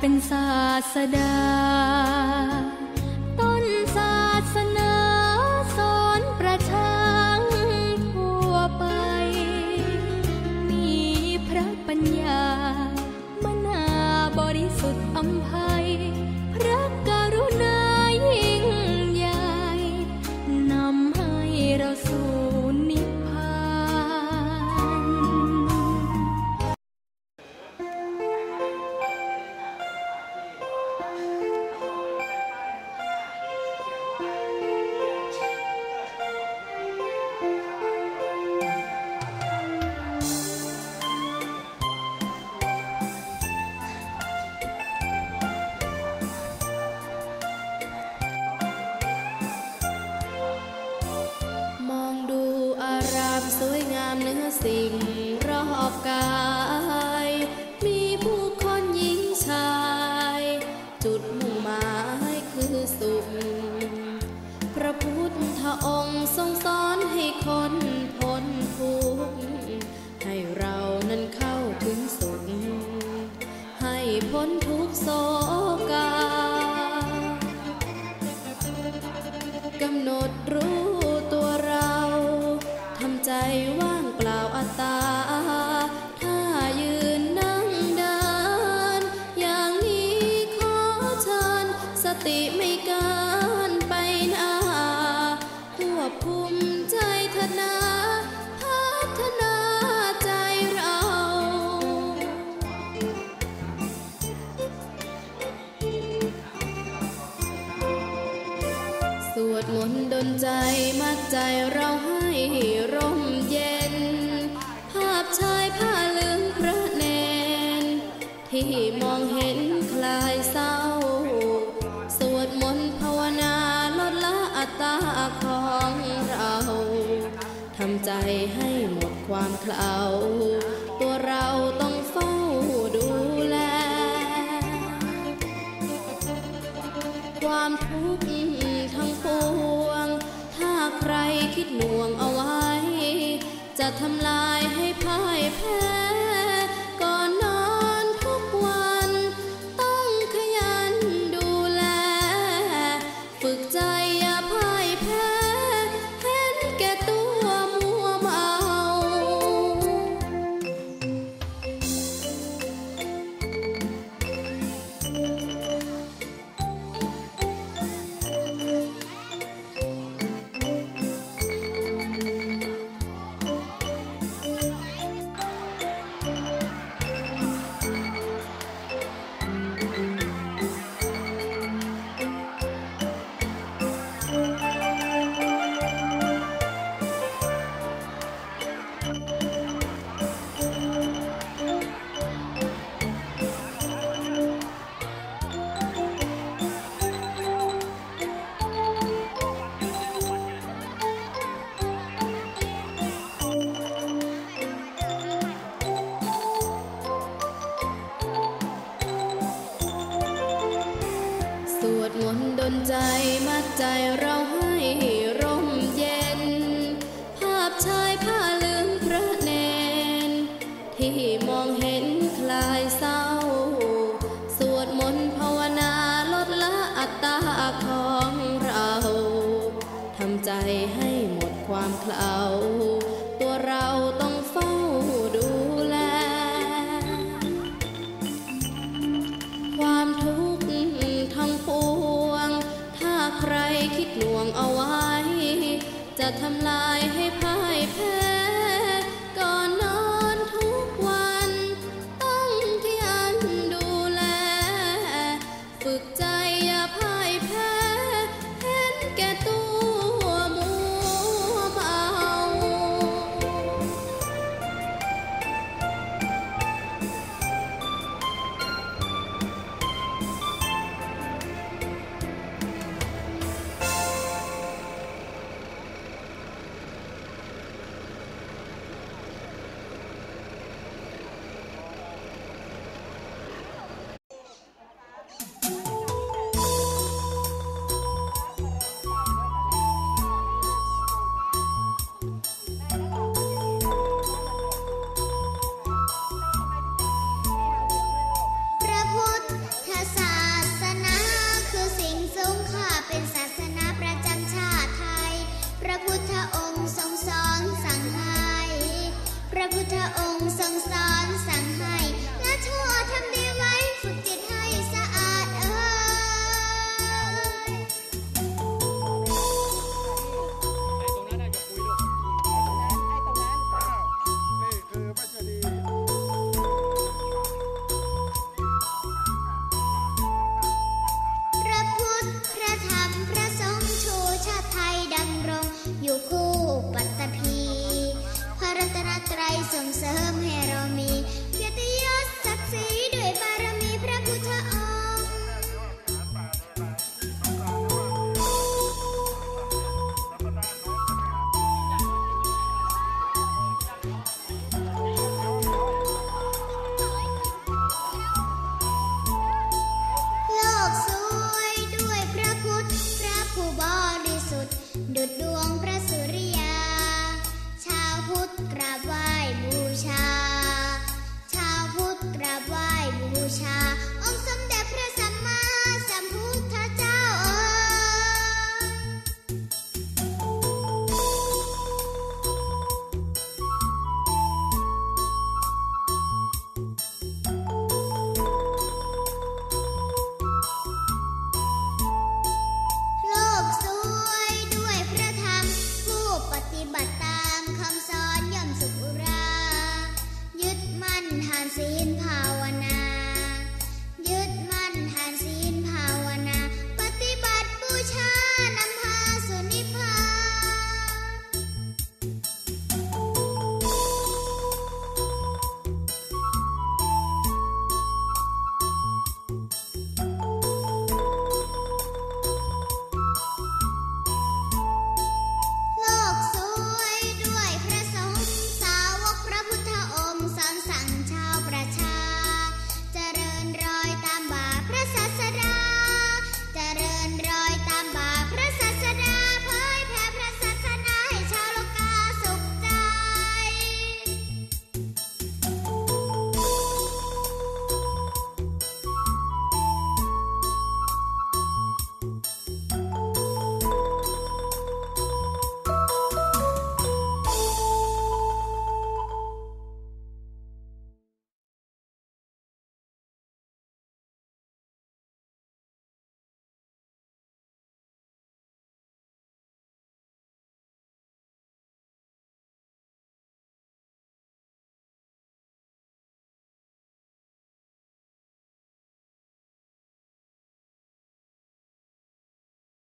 เป็นศาสดา ต้นศาสนาสอนประชางทั่วไป มีพระปัญญามนาบริสุทธิ์อัมพา เนื้อสิ่งรอบกาย มีผู้คนหญิงชาย จุดมุ่งหมายคือสุข พระพุทธองค์ทรงสอนให้คนพ้นทุกข์ให้เรานั้นเข้าถึงสุข ให้พ้นทุกโศกากำหนดรู้ตัวเรา ทำใจว่า มัดใจเราให้ร่มเย็น ภาพชายผ้าเหลืองพระเนน ที่มองเห็นคลายเศร้า สวดมนต์ภาวนาลดละอัตตาของเราทำใจให้หมดความเคลาตัวเราต้องเฝ้าดูแล ความทุกข์ทั้งปวง ใครคิดหน่วงเอาไว้ จะทำลายให้พ่ายแพ้ ใจมัดใจเราให้ร่มเย็น ภาพชายผ้าเหลืองพระเนน ที่มองเห็นคลายเศร้า สวดมนต์ภาวนาลดละอัตตาของเรา ทำใจให้หมดความเคลา ใครคิดหน่วงเอาไว้ จะทำลายให้พ่ายแพ้